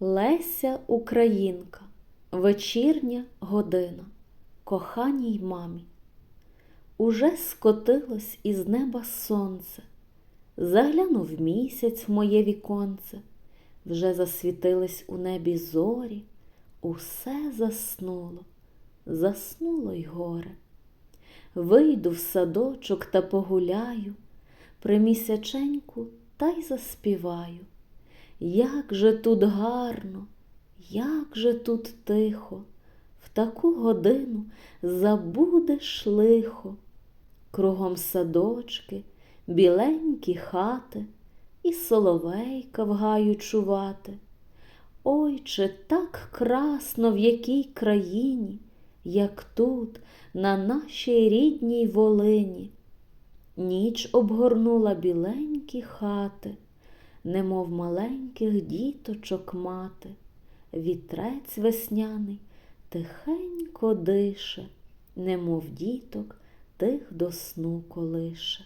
Леся Українка, вечірня година, коханій мамі. Уже скотилось із неба сонце, заглянув місяць в моє віконце, вже засвітились у небі зорі, усе заснуло, заснуло й горе. Вийду в садочок та погуляю, при місяченьку та й заспіваю. Як же тут гарно, як же тут тихо, в таку годину забудеш лихо. Кругом садочки, біленькі хати, і соловейка в гаю чувати. Ой, чи так красно в якій країні, як тут, на нашій рідній Волині. Ніч обгорнула біленькі хати немов маленьких діточок мати, вітрець весняний тихенько дише, немов діток тих до сну колише.